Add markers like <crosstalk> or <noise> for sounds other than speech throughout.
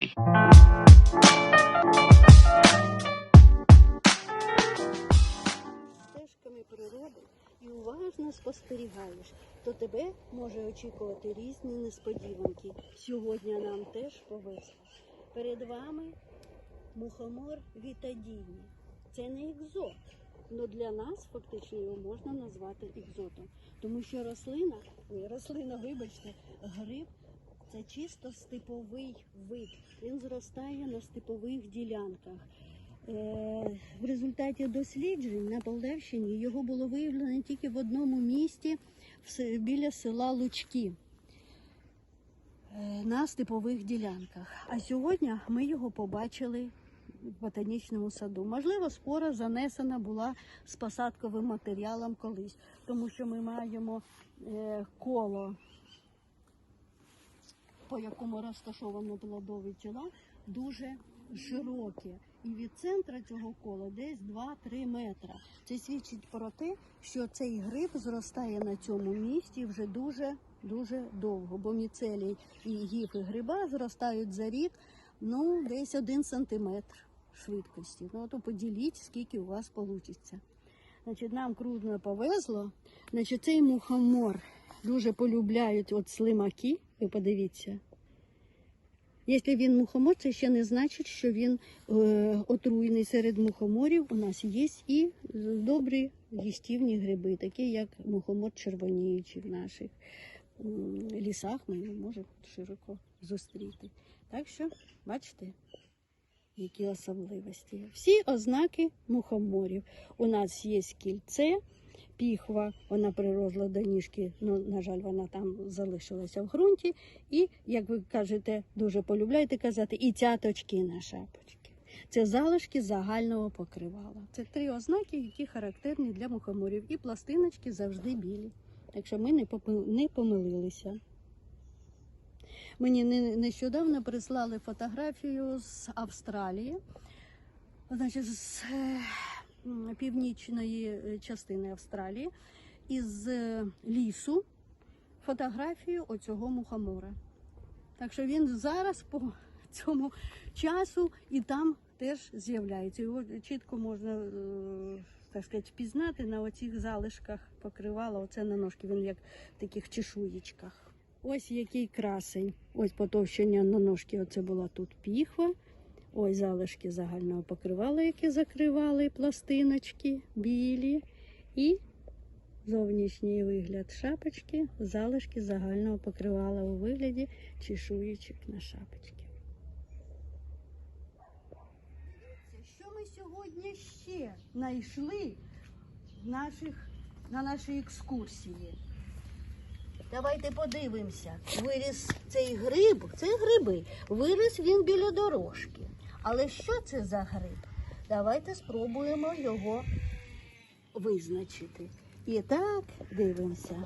стежками природи і уважно спостерігаєш, то тебе може очікувати різні несподіванки. Сьогодні нам теж повезло. Перед вами мухомор вітадійний. Це не екзот. але для нас фактично його можна назвати екзотом. Тому що рослина, ой, рослина, вибачте, гриб це чисто степовий вид. Він зростає на степових ділянках. Е, В результаті досліджень на Полтавщині його було виявлено тільки в одному місті біля села Лучки е, на степових ділянках. А сьогодні ми його побачили в ботанічному саду. Можливо, спора занесена була з посадковим матеріалом колись, тому що ми маємо е, коло, по якому розташовано плодові тіла, дуже широке. І від центра цього кола десь 2-3 метра. Це свідчить про те, що цей гриб зростає на цьому місці вже дуже дуже довго, бо міцелій і гіфи гриба зростають за рік ну, десь один сантиметр швидкості. Ну, то поділіть, скільки у вас вийде. Значить, нам крупно повезло. Значить, цей мухомор дуже полюбляють от слимаки. Ви подивіться. Якщо він мухомор, це ще не значить, що він е, отруйний серед мухоморів. У нас є і добрі їстівні гриби, такі як мухомор червоніючий в наших лісах. Ми його можемо широко зустріти. Так що, бачите, які особливості. Всі ознаки мухоморів. У нас є кільце, піхва, вона приросла до ніжки, ну, на жаль, вона там залишилася в ґрунті. І, як ви кажете, дуже полюбляєте казати, і цяточки на шапочки. Це залишки загального покривала. Це три ознаки, які характерні для мухоморів. І пластиночки завжди білі. Так що ми не помилилися. Мені нещодавно прислали фотографію з Австралії, значить, з е, північної е, частини Австралії, із е, лісу фотографію оцього мухомора. Так що він зараз по <laughs> цьому часу і там теж з'являється. Його чітко можна е, так сказати, впізнати на оцих залишках покривала. Оце на ножки, він як в таких чешуєчках. Ось який красень. Ось потовщення на ножки. Оце була тут піхва. Ось залишки загального покривала, які закривали пластиночки білі. І зовнішній вигляд шапочки, залишки загального покривала у вигляді чешуєчок на шапочки. Що ми сьогодні ще знайшли наших, на нашій екскурсії? Давайте подивимося. Виріс цей гриб, це гриби. Виріс він біля дорожки. Але що це за гриб? Давайте спробуємо його визначити. І так, дивимося.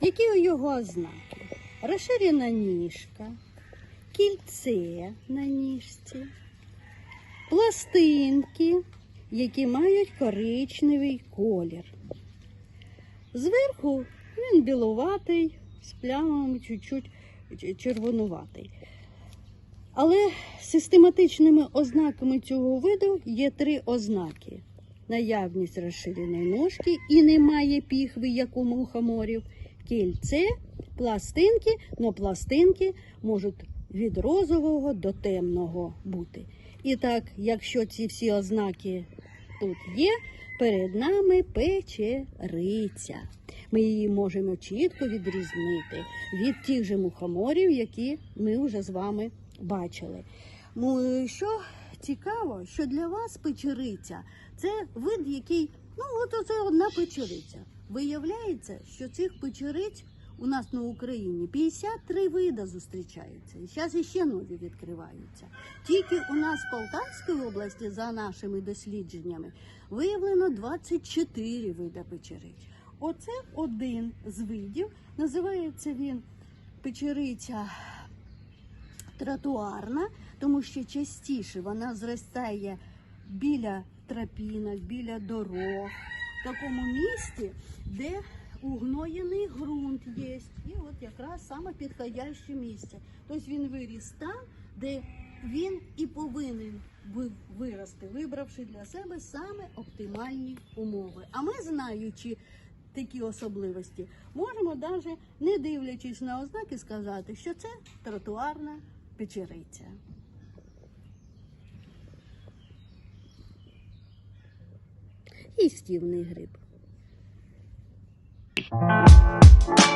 Які у його ознаки? Розширена ніжка, кільце на ніжці, пластинки, які мають коричневий колір. Зверху він білуватий, з плямами чуть-чуть червонуватий. Але систематичними ознаками цього виду є три ознаки: наявність розширеної ножки і немає піхви, як у мухоморів, кільце, пластинки, но пластинки можуть від розового до темного бути. І так, якщо ці всі ознаки тут є, перед нами печериця. Ми її можемо чітко відрізнити від тих же мухоморів, які ми вже з вами бачили. Ну, що цікаво, що для вас печериця це вид, який, ну, от оце одна печериця. Виявляється, що цих печериць у нас на Україні 53 вида зустрічаються. І зараз іще нові відкриваються. Тільки у нас в Полтавській області, за нашими дослідженнями, виявлено 24 вида печериць. Оце один з видів. Називається він печериця тротуарна, тому що частіше вона зростає біля тропінок, біля дорог, в такому місці, де угноєний ґрунт є. І от якраз саме підходяще місце. Тобто він виріс там, де він і повинен ви- вирости, вибравши для себе саме оптимальні умови. А ми, знаючи такі особливості, можемо навіть не дивлячись на ознаки, сказати, що це тротуарна печериця. І стівний гриб. Thank you.